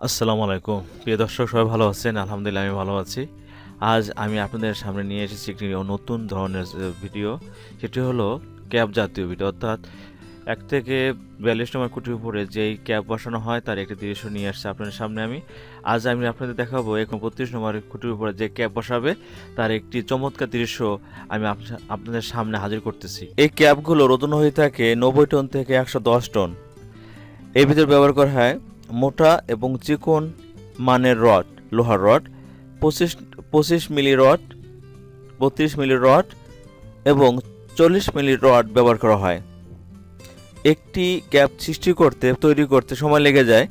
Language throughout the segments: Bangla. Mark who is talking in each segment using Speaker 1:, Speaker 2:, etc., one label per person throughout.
Speaker 1: আসসালামু আলাইকুম। প্রিয় দর্শক, সবাই ভালো আছেন? আলহামদুলিল্লাহ, আমি ভালো আছি। আজ আমি আপনাদের সামনে নিয়ে এসেছি একটি নতুন ধরনের ভিডিও। সেটি হলো ক্যাব জাতীয় ভিডিও। অর্থাৎ এক থেকে বিয়াল্লিশ নম্বর কুটির উপরে যেই ক্যাব বসানো হয়, তার একটি দৃশ্য নিয়ে আসছে আপনাদের সামনে আমি। আজ আমি আপনাদের দেখাবো এখন বত্রিশ নম্বর কুটির উপরে যে ক্যাব বসাবে, তার একটি চমৎকার দৃশ্য আমি আপ- আপনাদের সামনে হাজির করতেছি। এই ক্যাবগুলোর ওজন হয়ে থাকে নব্বই টন থেকে একশো দশ টন। এর ভিতর ব্যবহার করা হয় মোটা এবং চিকন মানের রড, লোহার রড, পঁচিশ পঁচিশ মিলি রড, বত্রিশ মিলি রড এবং চল্লিশ মিলি রড ব্যবহার করা হয়। একটি ক্যাপ সৃষ্টি করতে, তৈরি করতে সময় লেগে যায়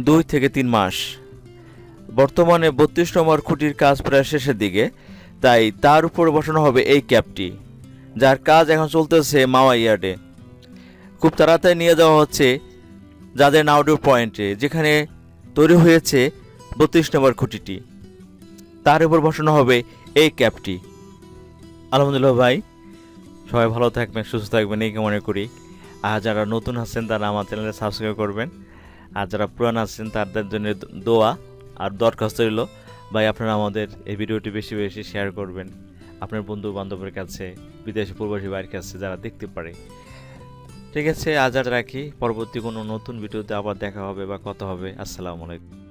Speaker 1: দুই থেকে তিন মাস। বর্তমানে বত্রিশ নম্বর খুঁটির কাজ প্রায় শেষের দিকে, তাই তার উপর বসানো হবে এই ক্যাপটি, যার কাজ এখন চলতেছে মাওয়া ইয়ার্ডে। খুব তাড়াতাড়ি নিয়ে যাওয়া হচ্ছে যাদের নাউডুর পয়েন্টে, যেখানে তৈরি হয়েছে বত্রিশ নম্বর খুঁটিটি। তার উপর বসানো হবে এই ক্যাপটি। আলহামদুলিল্লাহ ভাই, সবাই ভালো থাকবেন, সুস্থ থাকবেন, এই মনে করি। আর যারা নতুন আছেন, তারা আমার চ্যানেলে সাবস্ক্রাইব করবেন। আর যারা পুরান আছেন, তাদের জন্য দোয়া আর দরখাস্ত রইল। ভাই, আপনারা আমাদের এই ভিডিওটি বেশি বেশি শেয়ার করবেন। আপনার বন্ধু বান্ধবের কাছে, বিদেশি প্রবাসী বাড়ির কাছে যারা দেখতে পারে ঠিক আছে আজাদ রাখি। পরবর্তী কোনো নতুন ভিডিওতে আবার দেখা হবে বা কথা হবে। আসসালামু আলাইকুম।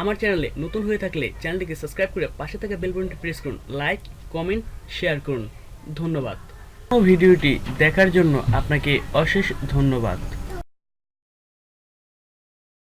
Speaker 2: আমার চ্যানেলে নতুন হয়ে থাকলে চ্যানেলটিকে সাবস্ক্রাইব করে পাশে থাকা বেল বাটনটি প্রেস করুন লাইক কমেন্ট শেয়ার করুন। ধন্যবাদ। ভিডিওটি দেখার জন্য আপনাকে অশেষ ধন্যবাদ।